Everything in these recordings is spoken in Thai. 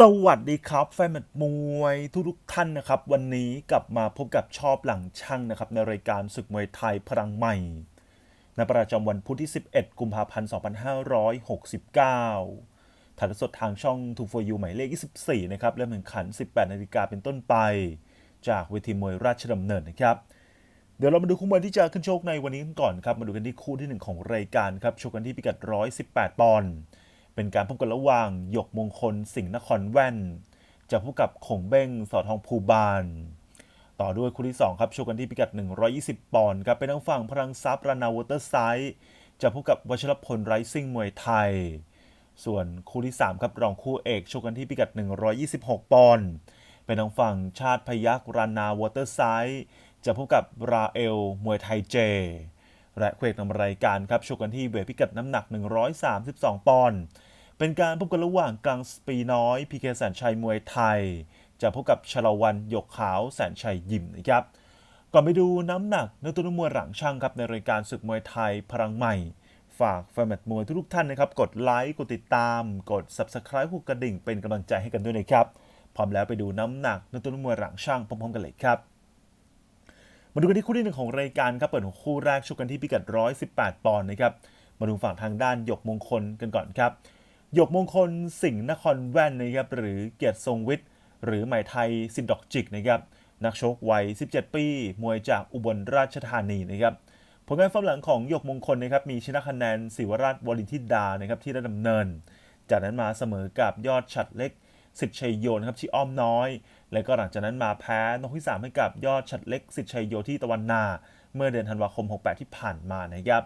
สวัสดีครับแฟนมตช์มวยทุกทุกท่านนะครับ วันนี้กลับมาพบกับชอบหลังช่างนะครับ ในรายการศึกมวยไทยพลังใหม่ในประจำวันพุธที่ 11 กุมภาพันธ์ 2569 ถ่ายทอดสดทางช่อง2 for you หมายเลข 24 นะครับเริ่มแข่งขัน 18 นาฬิกาเป็นต้นไป จากเวทีมวยราชดำเนินนะครับ เดี๋ยวเรามาดูคู่มวยที่จะขึ้นโชกในวันนี้กันก่อนครับมาดูกันที่คู่ที่หนึ่งของรายการครับชกกันที่พิกัด 118 ปอนด์ เป็นการพบกันระหว่างหยกมงคลสิงห์นครแว่น จะพบกับขงเบ้งสอทองภูบาล ต่อด้วยคู่ที่ 2 ครับชกกันที่พิกัด 120 ปอนด์ครับเป็นทางฝั่งพลังซับรานาวอเตอร์ไซด์จะพบกับวชรพลไรซิ่งมวยไทย ส่วนคู่ที่ 3 ครับรองคู่เอกชกกันที่พิกัด 126 ปอนด์เป็นทางฝั่งชาติพยักรานาวอเตอร์ไซด์จะพบกับราเอลมวยไทยเจและเคู่เอกนำรายการครับชกกันที่เวทพิกัดน้ำหนัก 132 ปอนด์ เป็นการพบกันระหว่างกลางสปีน้อยพีเคแสนชัยมวยไทย จะพบกับชลวันหยกขาวแสนชัยยิมนะครับ ก่อนไปดูน้ำหนักในตัวนักมวยหลังช่างครับในรายการศึกมวยไทยพลังใหม่ ฝากแฟนแมตมวยทุกท่านนะครับ กดไลค์กดติดตาม กด Subscribe หูกระดิ่งเป็นกำลังใจให้กันด้วยนะครับ พร้อมแล้วไปดูน้ำหนักในตัวนักมวยหลังช่างพร้อมๆกันเลยครับมาดูกันที่คู่ที่หนึ่งของรายการครับเปิดหัวคู่แรกชกกันที่พิกัด 118 ปอนด์นะครับ มาดูฝั่งทางด้านหยกมงคลกันก่อนครับ หยกมงคลสิงห์นครแว่นนะครับหรือเกียรติทรงวิทย์ หรือหมไทยสินดอกจิกนะครับนักชกวัย 17 ปี มวยจากอุบลราชธานีนะครับผลงานฟอร์มหลังของหยกมงคลนะครับมีชนะคะแนนศิวราชวรินทิดานะครับที่ได้ดำเนิน จากนั้นมาเสมอกับยอดฉัดเล็กสิทธิ์ชัยโยนะครับที่อ้อมน้อย แล้วก็หลังจากนั้นมาแพ้นกที่3ให้กับยอดฉัดเล็กสิทธิ์ชัยโยที่ตะวันนา เมื่อเดือนธันวาคม 68 ที่ผ่านมานะครับ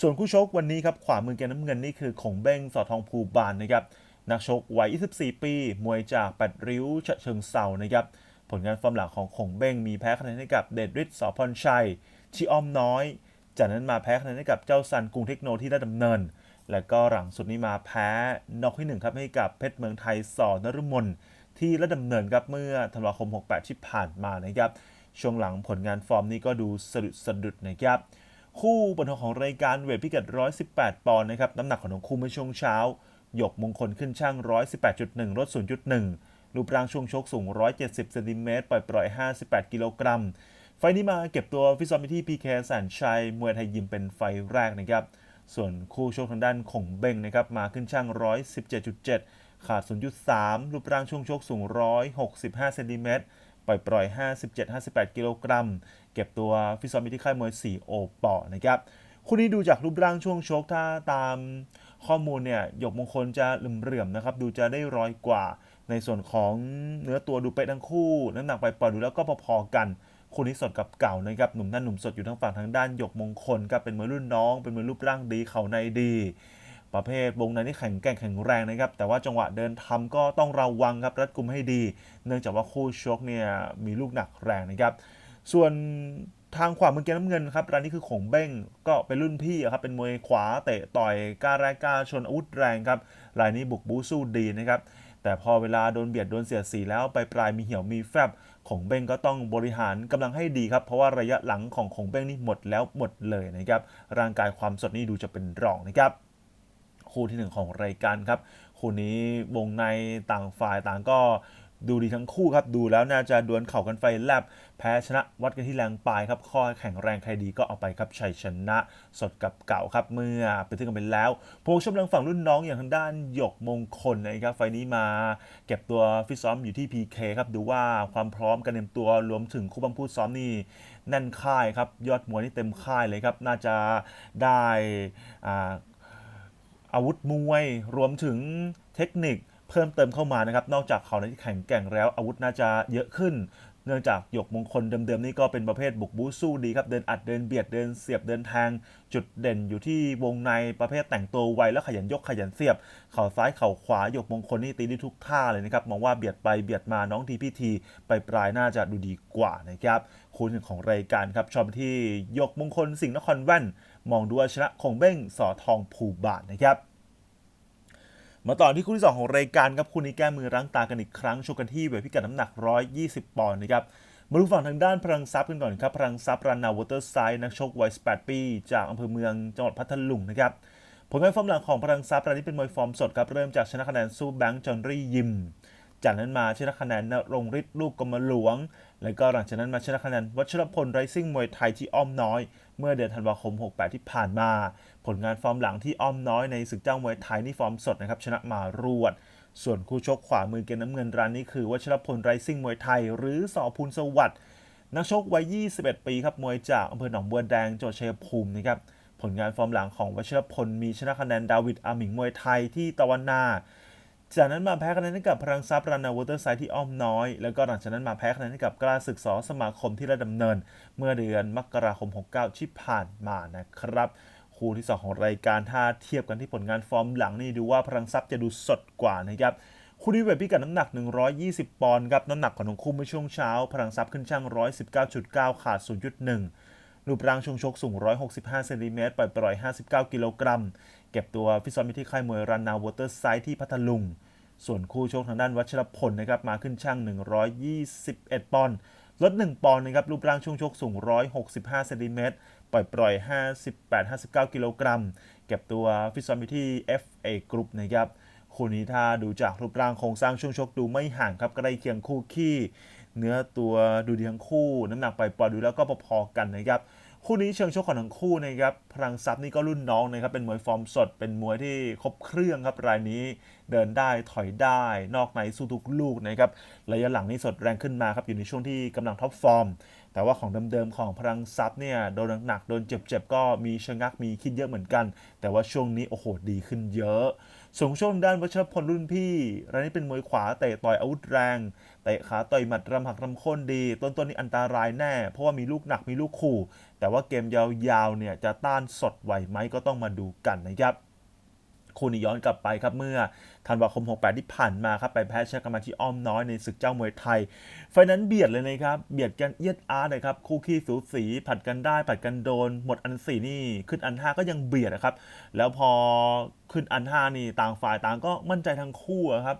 ส่วนคู่ชกวันนี้ครับขวามือแกนน้ำเงินนี่คือขงเบ้งสอทองภูบานนะครับนักชกวัย 24 ปี มวยจากแปดริ้วฉะเชิงเซานะครับผลงานฟอร์มหลังของขงเบ้งมีแพ้คะแนนให้กับเดชฤทธิ์สอพรชัยที่อ้อมน้อย จากนั้นมาแพ้คะแนนให้กับเจ้าซันกรุงเทคโนที่ได้ดำเนิน แล้วก็หลังสุดนี้มาแพ้นอกที่หนึ่งครับให้กับเพชรเมืองไทยสอนฤมลที่ได้ดำเนินครับเมื่อธันวาคม 68 ที่ผ่านมานะครับช่วงหลังผลงานฟอร์มนี้ก็ดูสะดุดสะดุดนะครับ คู่บนทองของรายการเวทพิกัด 118 ปอนด์นะครับน้ำหนักของทั้งคู่เมื่อช่วงเช้า หยกมงคลขึ้นช่าง 118.1 ลด 0.1 รูปร่างช่วงชกสูง 170เซนติเมตรปล่อยปล่อย 58 กิโลกรัม ไฟนี้มาเก็บตัวฟิซอมที่พีเคแสนชัย มวยไทยยิมเป็นไฟแรกนะครับ ส่วนคู่ชกทางด้านของเบงนะครับมาขึ้นช่าง 117.7 ขาด 0.3 รูปร่างช่วงชกสูง 165เซนติเมตร ปล่อยปล่อย 57-58 กิโลกรัม เก็บตัวฟิซ้อมอยู่ที่ค่ายมวย 4 โอปอนะครับคู่นี้ดูจากรูปร่างช่วงชกถ้าตามข้อมูลเนี่ยหยกมงคลจะเหลื่อมๆนะครับ ดูจะได้ร้อยกว่า ในส่วนของเนื้อตัวดูเป๊ะทั้งคู่ น้ำหนักไปปล่อยดูแล้วก็พอๆกันคู่นี้สดกับเก่านะครับหนุ่มนั่นหนุ่มสดอยู่ทั้งฝั่งทางด้านหยกมงคลครับเป็นมวยรุ่นน้อง เป็นมวยรูปร่างดีเข่าในดี ประเภทวงในที่แข็งแกร่งแข็งแรงนะครับ แต่ว่าจังหวะเดินทำก็ต้องระวังครับรัดกุมให้ดี เนื่องจากว่าคู่ชกเนี่ยมีลูกหนักแรงนะครับ ส่วนทางขวามือเกมน้ำเงินครับรายนี้คือขงเบ้งก็เป็นรุ่นพี่ครับเป็นมวยขวาเตะต่อยกล้าแรกกล้าชนอาวุธแรงครับรายนี้บุกบูสู้ดีนะครับแต่พอเวลาโดนเบียดโดนเสียดสีแล้วไปปลายมีเหี่ยวมีแฟบของเบ้งก็ต้องบริหารกำลังให้ดีครับเพราะว่าระยะหลังของของเบ้งนี่หมดแล้วหมดเลยนะครับร่างกายความสดนี่ดูจะเป็นรองนะครับ คู่ที่หนึ่งของรายการครับ คู่นี้วงในต่างฝ่ายต่างก็ดูดีทั้งคู่ครับ ดูแล้วน่าจะดวลเข่ากันไฟแลบ แพ้ชนะวัดกันที่แรงปลายครับ ข้อแข็งแรงใครดีก็เอาไปครับ ชัยชนะสดกับเก่าครับ เมื่อไปถึงกันไปแล้ว พวกชมทางฝั่งรุ่นน้องอย่างทางด้านหยกมงคลนะครับ ไฟนี้มาเก็บตัวฟิตซ้อมอยู่ที่ PK ครับ ดูว่าความพร้อมการเตรียมตัวรวมถึงคู่บังพูดซ้อมนี่แน่นค่ายครับ ยอดมวยนี่เต็มค่ายเลยครับ น่าจะได้อ่า อาวุธมวย รวมถึงเทคนิคเพิ่มเติมเข้ามานะครับ นอกจากเขาในที่แข็งแกร่งแล้ว อาวุธน่าจะเยอะขึ้น เนื่องจากหยกมงคลเดิมๆนี่ก็เป็นประเภทบุกบูสู้ดีครับ เดินอัดเดินเบียดเดินเสียบเดินแทงจุดเด่นอยู่ที่วงในประเภทแต่งตัวไวและขยันยกขยันเสียบ เข่าซ้ายเข่าขวาหยกมงคลนี่ตีได้ทุกท่าเลยนะครับมองว่าเบียดไปเบียดมาน้องทีพีทีไปปลายน่าจะดูดีกว่านะครับคู่หนึ่งของรายการครับชอบที่หยกมงคลสิงห์นครแว่น มองดูว่าชนะคงเบ้งสอทองผูบาทนะครับมาต่อที่คู่ที่ 2 ของรายการครับคู่นี้แก้มือล้างตากันอีกครั้งชกกันที่เวทพิกัดน้ำหนัก 120 ปอนด์นะครับมาดูฝั่งทางด้านพลังซับกันก่อนครับพลังซับรันนาวอเตอร์ไซด์นักชกวัย 18 ปี จากอำเภอเมืองจังหวัดพัทลุงนะครับผลงานฟอร์มหลังของพลังซับรายนี้เป็นมวยฟอร์มสดครับเริ่มจากชนะคะแนนสู้แบงค์จอนรี่ยิม จากนั้นมาชนะคะแนนนรงฤทธิ์ลูกกรมหลวง แล้วก็หลังจากนั้นมาชนะคะแนนวัชรพลไรซิ่งมวยไทยที่อ้อมน้อย เมื่อเดือนธันวาคม 68 ที่ผ่านมา ผลงานฟอร์มหลังที่อ้อมน้อยในศึกเจ้ามวยไทยนี่ฟอร์มสดนะครับชนะมารวด ส่วนคู่ชกขวามือเกณฑ์น้ำเงินร้านนี้คือวัชรพลไรซิ่งมวยไทย หรือสอพูลสวัสด์นักชกวัย 21 ปีครับมวยจากอำเภอหนองบัวแดงจังหวัดชัยภูมินะครับผลงานฟอร์มหลังของวัชรพลมีชนะคะแนนดาวิดอาหมิงมวยไทยที่ตะวันนา จากนั้นมาแพ้คะแนนให้กับพลังทรัพย์รันนาวอเตอร์ไซด์ที่อ้อมน้อย แล้วก็หลังจากนั้นมาแพ้คะแนนให้กับกล้าศึกสอสมาคมที่ระดำเนิน เมื่อเดือนมกราคม 69 ที่ผ่านมานะครับ คู่ที่ 2 ของรายการถ้าเทียบกันที่ผลงานฟอร์มหลังนี่ดูว่าพลังทรัพย์จะดูสดกว่านะครับคู่นี้เวทพิกัดน้ำหนัก 120 ปอนด์ครับน้ำหนักของทั้งคู่เมื่อช่วงเช้า พลังทรัพย์ขึ้นช่าง 119.9 ขาด 0.1 รูปร่างช่วงชกสูง 165 เซนติเมตรปล่อยปล่อย 59 กิโลกรัม เก็บตัวฟิตซ้อมอยู่ที่ค่ายมวยรันนาวอเตอร์ไซด์ที่พัทลุง ส่วนคู่ชกทางด้านวัชรพลนะครับ มาขึ้นช่าง 121 ปอนด์ ลด 1 ปอนด์นะครับ รูปร่างช่วงชกสูง 165 เซนติเมตรปล่อยปล่อย 58-59 กิโลกรัม เก็บตัวฟิตซ้อมอยู่ที่ FA Group นะครับ คู่นี้ถ้าดูจากรูปร่างโครงสร้างช่วงชกดูไม่ห่างครับใกล้เคียงคู่ขี้ เนื้อตัวดูดีทั้งคู่ น้ำหนักไปปล่อยดูแล้วก็พอๆกันนะครับคู่นี้เชิงชกของทั้งคู่นะครับพลังทรัพย์นี่ก็รุ่นน้องนะครับเป็นมวยฟอร์มสด เป็นมวยที่ครบเครื่องครับรายนี้เดินได้ถอยได้ นอกในสู้ทุกลูกนะครับระยะหลังนี่สดแรงขึ้นมาครับอยู่ในช่วงที่กำลังท็อปฟอร์ม แต่ว่าของเดิมๆของพลังทรัพย์เนี่ยโดนหนักๆโดนเจ็บๆก็มีชะงักมีคิดเยอะเหมือนกัน แต่ว่าช่วงนี้โอ้โหดีขึ้นเยอะ ส่วนช่วงด้านวัชรพลรุ่นพี่รายนี้เป็นมวยขวาเตะต่อยอาวุธแรงเตะขาต่อยหมัดรำหักรำค้นดี ต้นๆนนี้อันตรายแน่ เพราะว่ามีลูกหนักมีลูกขู่ แต่ว่าเกมยาวๆเนี่ยจะต้านสดไหวไหมก็ต้องมาดูกันนะครับ คู่นี้ย้อนกลับไปครับเมื่อธันวาคม 68 ที่ผ่านมาครับไปแพ้เชนะกันมาที่อ้อมน้อยในศึกเจ้ามวยไทย ไฟนั้นเบียดเลยนะครับ เบียดกันเอียดอาร์นะครับ คู่ขี้สูสีผัดกันได้ ผัดกันโดน หมดอันสี่นี่ ขึ้นอันห้าก็ยังเบียดนะครับ แล้วพอขึ้นอันห้านี่ต่างฝ่ายต่างก็มั่นใจทั้งคู่ครับ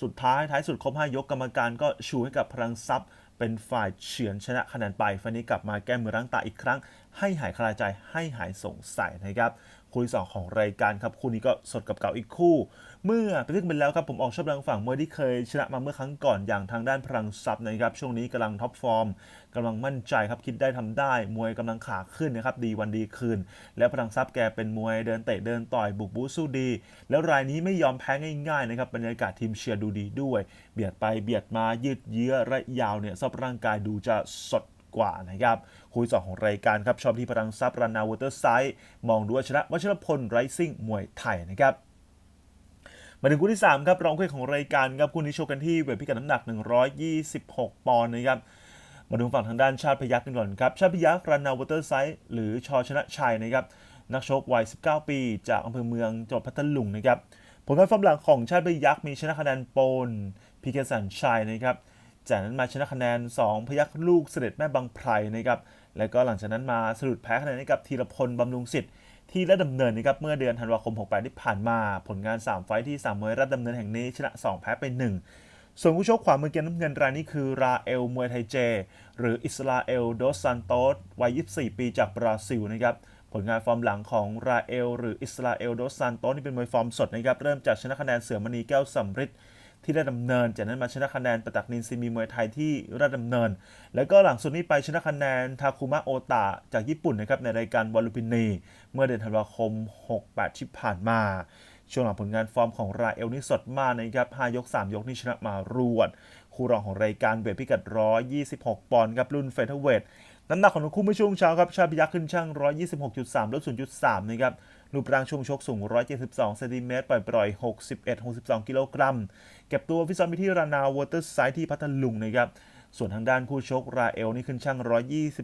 สุดท้ายท้ายสุดครบ5ยกกรรมการก็ชูให้กับพลังทรัพย์เป็นฝ่ายเฉือนชนะคะแนนไปไฟนนี้กลับมาแก้มือรั้งตาอีกครั้ง ให้หายคลายใจให้หายสงสัยนะครับคู่ที่สองของรายการครับคู่นี้ก็สดกับเก่าอีกคู่ เมื่อไปทึกเป็นแล้วครับผมออกชอบแรงฝั่งมวยที่เคยชนะมาเมื่อครั้งก่อนอย่างทางด้านพลังทรัพย์นะครับช่วงนี้กำลังท็อปฟอร์มกำลังมั่นใจครับคิดได้ทำได้ มวยกำลังขาขึ้นนะครับดีวันดีคืน แล้วพลังทรัพย์แกเป็นมวยเดินเตะเดินต่อยบุกบูสู้ดี แล้วรายนี้ไม่ยอมแพ้ง่ายๆนะครับบรรยากาศทีมเชียร์ดูดีด้วย เบียดไปเบียดมายืดเยื้อระยะยาวเนี่ยสภาพร่างกายดูจะสด กว่านะครับคุยสองของรายการครับชอบที่พลังทรัพย์รันนาวอเตอร์ไซด์มองดูว่าชนะวัชรพลไรซิ่งมวยไทยนะครับมาถึงคู่ที่ 3 ครับรองคู่ของรายการครับคู่นี้โชว์กันที่เวทพิกัดน้ำหนัก 126 ปอนด์นะครับมาดูฝั่งทางด้านชาติพยัคฆ์กันก่อนครับ ชาติพยัคฆ์รันนาวเตอร์ไซด์หรือชอชนะชัยนะครับนักชกวัย 19 ปี จากอำเภอเมืองจังหวัดพัทลุงนะครับผลการฟอร์มหลังของชาติพยัคฆ์มีชนะคะแนนโปนพีเคสันชัยนะครับ จากนั้นมาชนะคะแนน 2 พยัคฆ์ลูกเสด็จแม่บางไพรนะครับแล้วก็หลังจากนั้นมาสะดุดแพ้คะแนนให้กับธีรพลบำรุงสิทธิ์ที่รัฐดำเนินนะครับเมื่อเดือนธันวาคม 68 ที่ผ่านมา ผลงาน 3 ไฟที่3มวยรัฐดำเนินแห่งนี้ชนะ 2 แพ้ไป 1 ส่วนผู้ชกขวามือเกมน้ำเงินรายนี้คือราเอลมวยไทยเจ หรืออิสราเอลโดสซันโตสวัย 24 ปีจากบราซิลนะครับผลงานฟอร์มหลังของราเอลหรืออิสราเอลโดสซันโตสนี่เป็นมวยฟอร์มสดนะครับเริ่มจากชนะคะแนนเสือมณีแก้วสำริด ที่ได้ดำเนิน จากนั้นมาชนะคะแนนประตักนินซีมีมวยไทยที่ราชดำเนิน แล้วก็หลังสุดนี้ไปชนะคะแนนทาคุมะโอตะจากญี่ปุ่นนะครับในรายการวอลลุปินี เมื่อเดือนธันวาคม 68 ที่ผ่านมา ช่วงหลังผลงานฟอร์มของราเอลนี่สดมากนะครับ5ยก 3 ยกนี่ชนะมารวด คู่รองของรายการเวทพิกัด 126 ปอนด์ครับรุ่นเฟเธอร์เวทน้ำหนักของทั้งคู่เมื่อช่วงเช้าครับชาพิยักขึ้นช่าง 126.3 ลด 0.3 นะครับ รูปร่างช่วงชกสูง 172เซนติเมตรปล่อยปล่อย 61-62 กิโลกรัม เก็บตัวฟิซ้อมไปที่รานาวอเตอร์ไซด์ที่พัทลุงนะครับส่วนทางด้านคู่ชกราเอลนี่ขึ้นช่าง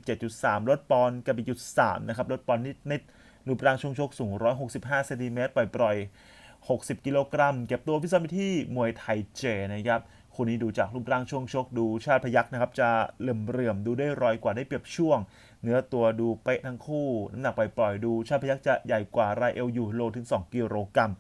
127.3 ลดปอนด์กับอีกจุด3นะครับ ลดปอนด์นิดๆรูปร่างช่วงชกสูง 165เซนติเมตรปล่อยปล่อย 60 กิโลกรัม เก็บตัวฟิซ้อมไปที่มวยไทยเจนะครับคู่นี้ดูจากรูปร่างช่วงชกดูชาติพยักนะครับ จะเหลื่อมเรื่อมดูได้รอยกว่าได้เปรียบช่วง เนื้อตัวดูเป๊ะทั้งคู่ น้ำหนักปล่อยๆดูชาติพยักษ์จะใหญ่กว่าราเอลอยู่โลถึง 2 กิโลกรัม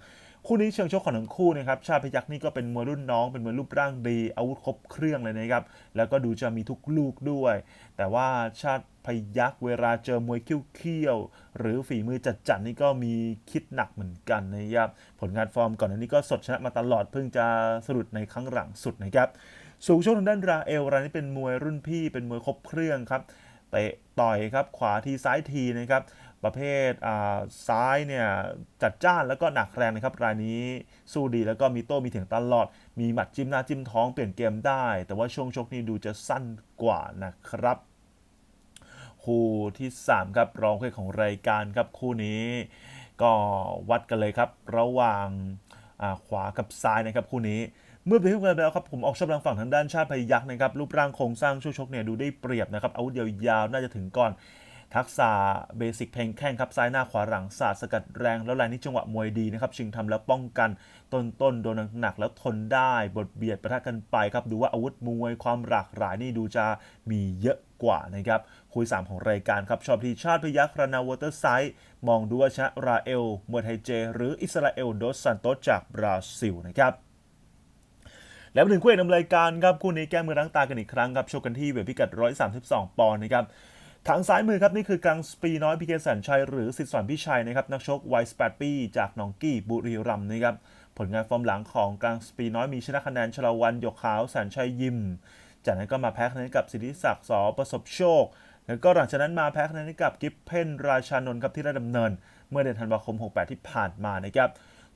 คู่นี้เชิงชกของทั้งคู่นะครับชาติพยัคฆ์นี่ก็เป็นมวยรุ่นน้องเป็นมวยรูปร่างดี อาวุธครบเครื่องเลยนะครับ แล้วก็ดูจะมีทุกลูกด้วย แต่ว่าชาติพยัคฆ์เวลาเจอมวยเขี้ยวๆหรือฝีมือจัดๆนี่ก็มีคิดหนักเหมือนกันนะครับ ผลงานฟอร์มก่อนหน้านี้ก็สดชนะมาตลอดเพิ่งจะสะดุดในครั้งหลังสุดนะครับ สูงชกทางด้านราเอลรายนี้เป็นมวยรุ่นพี่เป็นมวยครบเครื่องครับ เตะต่อยครับขวาทีซ้ายทีนะครับประเภทอ่าซ้ายเนี่ยจัดจ้านแล้วก็หนักแรงนะครับรายนี้สู้ดีแล้วก็มีโต้มีเถียงตลอด มีหมัดจิ้มหน้าจิ้มท้องเปลี่ยนเกมได้ แต่ว่าช่วงชกนี้ดูจะสั้นกว่านะครับคู่ที่ 3 ครับรองคู่ของรายการครับคู่นี้ก็วัดกันเลยครับ ระหว่างอ่าขวากับซ้ายนะครับคู่นี้ เมื่อไปที่กันแล้วครับผมออกชอบทางฝั่งทางด้านชาติพยักษ์นะครับรูปร่างโครงสร้างช่วชกเนี่ยดูได้เปรียบนะครับอาวุธยาวๆน่าจะถึงก่อน ทักษะเบสิกเพลงแข้งครับซ้ายหน้าขวาหลังศาสตร์สกัดแรง แล้วลายนี้จังหวะมวยดีนะครับชิงทำแล้วป้องกันต้นต้นๆโดนหนักๆแล้วทนได้บทเบียดประทะกันไปครับดูว่าอาวุธมวยความหลากหลายนี่ดูจะมีเยอะกว่านะครับคุย 3 ของรายการครับ ชอบที่ชาติพยักษ์รานาวอเตอร์ไซด์มองดูว่าชะราเอลมวยไทยเจ หรืออิสราเอลโดสซันโตจากบราซิลนะครับ แล้วมาถึงคู่เอกนำรายการครับคู่นี้แก้มือล้างตากันอีกครั้งครับโชว์กันที่เวทพิกัด 132 ปอนด์นะครับทางซ้ายมือครับนี่คือกลางสปีน้อยพีเคแสนชัยหรือสิทธิ์สอนพิชัยนะครับนักชกวัย18ปีจากหนองกี้บุรีรัมย์นะครับผลงานฟอร์มหลังของกลางสปีน้อยมีชนะคะแนนชลาวันหยกขาวแสนชัยยิม จากนั้นก็มาแพ้คะแนนกับสิทธิศักดิ์สอประสบโชค แล้วก็หลังจากนั้นมาแพ้คะแนนกับกิฟเพนราชานนท์ครับที่ได้ดำเนิน เมื่อเดือนธันวาคม 68 ที่ผ่านมานะครับ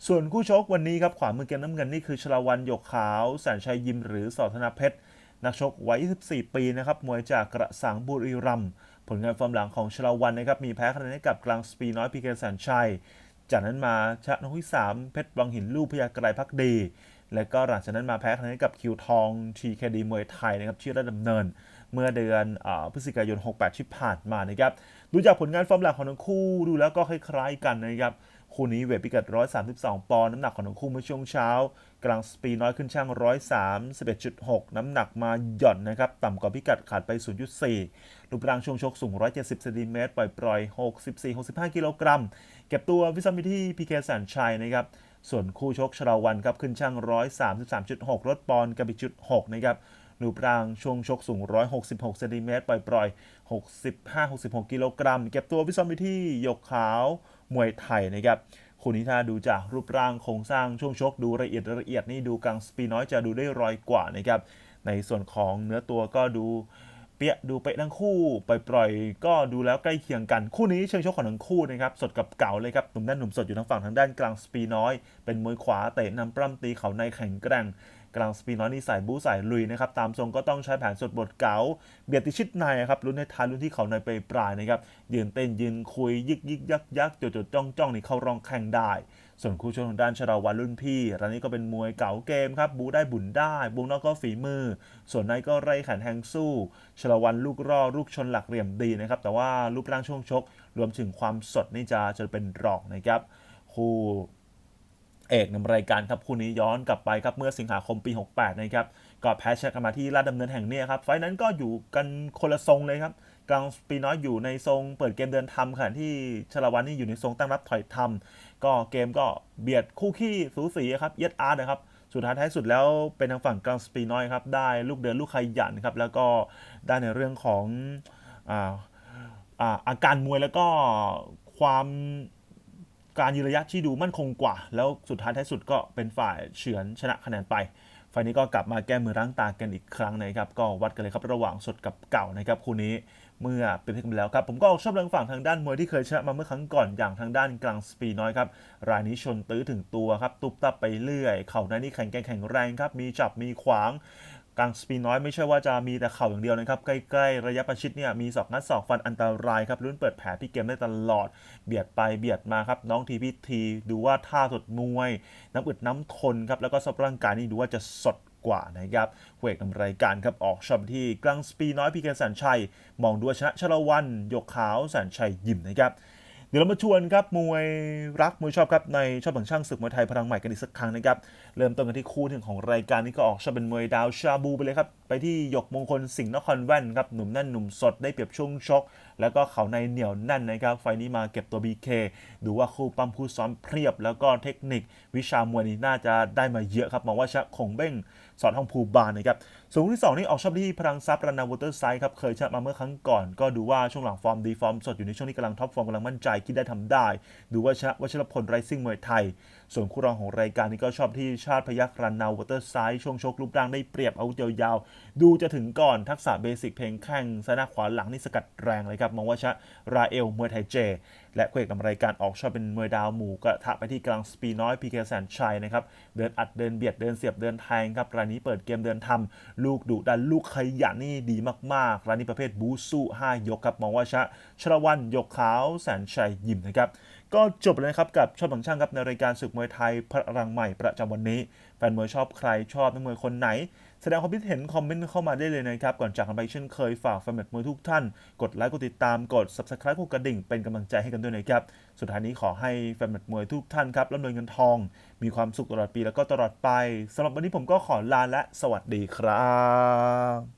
ส่วนคู่ชกวันนี้ครับขวามือเกมน้ำเงินนี่คือชลาวันหยกขาวแสนชัยยิมหรือสอธนเพชรนักชกวัย 24 ปีนะครับมวยจากกระสังบุรีรัมย์ผลงานฟอร์มหลังของชลาวันนะครับมีแพ้คะแนนให้กับกลางสปีน้อยพีเคแสนชัย จากนั้นมาชนะนกที่3เพชรวังหินลูกพยากรายพักดี และก็หลังจากนั้นมาแพ้คะแนนให้กับคิวทองทีคดีมวยไทยนะครับที่ได้ดำเนิน เมื่อเดือนอพฤศจิกายน 68 ที่ผ่านมานะครับดูจากผลงานฟอร์มหลังของทั้งคู่ดูแล้วก็คล้ายๆกันนะครับ คู่นี้เวทพิกัด 132 ปอนด์น้ำหนักของทั้งคู่เมื่อช่วงเช้า กลางสปีน้อยขึ้นช่าง 131.6 น้ำหนักมาหย่อนนะครับ ต่ำกว่าพิกัดขาดไป 0.4 รูปร่างช่วงชกสูง 170เซนติเมตรปล่อยๆ64-65 กิโลกรัม เก็บตัววิซัมมิที่พีเคแสนชัยนะครับส่วนคู่ชกชลาวันครับขึ้นช่าง 133.6ลดปอนด์กับอีกจุด6นะครับ รูปร่างช่วงชกสูง 166เซนติเมตรปล่อยๆ 65-66 กิโลกรัม เก็บตัววิซัมมิที่หยกขาวมวยไทยนะครับคู่นี้ถ้าดูจากรูปร่างโครงสร้างช่วงชกดูละเอียดละเอียดนี่ดูกลางสปีน้อยจะดูได้รอยกว่านะครับในส่วนของเนื้อตัวก็ดูเปียดูเป๊ะทั้งคู่ปล่อยๆก็ดูแล้วใกล้เคียงกันคู่นี้เชิงชกของทั้งคู่นะครับสดกับเก่าเลยครับหนุ่มแน่นหนุ่มสดอยู่ทางฝั่งทางด้านกลางสปีน้อย เป็นมวยขวาเตะนำปล้ำตีเขาในแข็งแกร่ง กลางสปีนน้อยนี่สายบู๊สายลุยนะครับตามทรงก็ต้องใช้แผนสดบทเก๋าเบียดติชิดในครับลุ้นในท้ายลุ้นที่เขาในไปปลายนะครับยืนเต้นยืนคุยยึกยึกยักยักจดจดจ้องจ้องนี่เข้ารองแข่งได้ ส่วนคู่ชกทางด้านชราวันรุ่นพี่รายนี้ก็เป็นมวยเก่าเกมครับบูได้บุญได้บุงนอกก็ฝีมือ ส่วนในก็ไร่แขนแทงสู้ชราวันลูกร่อลูกชนหลักเหลี่ยมดีนะครับแต่ว่ารูปร่างช่วงชก รวมถึงความสดนี่จะจะเป็นรองนะครับคู่ เอกนำรายการครับคู่นี้ย้อนกลับไปครับเมื่อสิงหาคมปี 68 นะครับก็แพ้ชนะกันมาที่ลาดดำเนินแห่งนี้ครับไฟนั้นก็อยู่กันคนละทรงเลยครับกลางปีน้อยอยู่ในทรงเปิดเกมเดินทำขณะที่ชลาวันนี่อยู่ในทรงตั้งรับถอยทำก็เกมก็เบียดคู่ขี้สูสีครับเย็ดอาร์ตนะครับสุดท้ายท้ายสุดแล้วเป็นทางฝั่งกลางสปีน้อยครับได้ลูกเดินลูกขยันครับแล้วก็ได้ในเรื่องของอาอาอาการมวยแล้วก็ความ การยืนระยะที่ดูมั่นคงกว่า แล้วสุดท้ายท้ายสุดก็เป็นฝ่ายเฉือนชนะคะแนนไปไฟล์นี้ก็กลับมาแก้มือล้างตากันอีกครั้งนะครับ ก็วัดกันเลยครับระหว่างสดกับเก่านะครับคู่นี้เมื่อเป็นที่กันแล้วครับ ผมก็ชอบเรื่องฝั่งทางด้านมวยที่เคยชนะมาเมื่อครั้งก่อนอย่างทางด้านกลางสปีน้อยครับ รายนี้ชนตื้อถึงตัวครับ ตุบตับไปเรื่อย เข่าในนี่แข็งแกร่งแข็งแรงครับ มีจับมีขวาง กลางสปีน้อยไม่ใช่ว่าจะมีแต่เข่าอย่างเดียวนะครับ ใกล้ๆ ระยะประชิดเนี่ยมีศอกงัดศอกฟันอันตรายครับลุ้นเปิดแผลพี่เกมได้ตลอด เบียดไปเบียดมาครับ น้องทีพิธีดูว่าท่าสดมวย น้ำอึดน้ำทนครับ แล้วก็สภาพร่างกายนี่ดูว่าจะสดกว่านะครับเวกนำรายการครับออกชมที่กลางสปีน้อยพีเคแสนชัย มองดูว่าชนะชลวันหยกขาวแสนชัยยิมนะครับ เดี๋ยวเรามาชวนครับมวยรักมวยชอบครับในชอบบังช่างศึกมวยไทยพลังใหม่กันอีกสักครั้งนะครับเริ่มต้นกันที่คู่หนึ่งของรายการนี้ก็ออกชอบเป็นมวยดาวชาบูไปเลยครับไปที่หยกมงคลสิงห์นครแว่นครับหนุ่มแน่นหนุ่มสดได้เปรียบช่วงชก แล้วก็เขาในเหนียวแน่นนะครับไฟนี้มาเก็บตัว BK ดูว่าคู่ปั้มคู่ซ้อมเพียบ แล้วก็เทคนิค วิชามวยนี้น่าจะได้มาเยอะครับมองว่าชะคงเบ้งสอนทองภูบานนะครับ ส่วนคู่ที่สองนี่ออกชอบที่พลังซับรันนาวอเตอร์ไซด์ครับ เคยชนะมาเมื่อครั้งก่อน ก็ดูว่าช่วงหลังฟอร์มดีฟอร์มสดอยู่ในช่วงนี้กำลังท็อปฟอร์มกำลังมั่นใจคิดได้ทำได้ ดูว่าชนะวัชรพลไรซิ่งมวยไทยส่วนคู่รองของรายการนี้ก็ชอบที่ชาติพยัคฆ์รันนาวอเตอร์ไซด์ช่วงชกรูปร่างได้เปรียบอาวุธยาวๆ ดูจะถึงก่อนทักษะเบสิกเพลงแข้งซ้ายหน้าขวาหลังนี่สกัดแรงเลยครับ มองว่าชะราเอลมวยไทยเจ และคู่เอกนำรายการออกชอบเป็นมวยดาวหมู่กระทะไปที่กลางสปีน้อยพีเคแสนชัยนะครับเดินอัดเดินเบียดเดินเสียบเดินแทงครับรายนี้เปิดเกมเดินทำลูกดุดันลูกขยันนี่ดีมากๆรายนี้ประเภทบูสู้5ยกครับมองว่าชะชรวันยกขาวแสนชัยยิมนะครับ ก็จบเลยนะครับกับชอบบังช่างครับในรายการศึกมวยไทยพลังใหม่ประจำวันนี้แฟนมวยชอบใครชอบนักมวยคนไหน แสดงความคิดเห็นคอมเมนต์เข้ามาได้เลยนะครับ ก่อนจากกันไปเช่นเคยฝากแฟนมวยทุกท่าน กดไลค์กดติดตามกด subscribe กดกระดิ่งเป็นกำลังใจให้กันด้วยนะครับ สุดท้ายนี้ขอให้แฟนมตมวยทุกท่านครับร่ำรวยเงินทอง มีความสุขตลอดปีแล้วก็ตลอดไปสำหรับวันนี้ผมก็ขอลาและสวัสดีครับ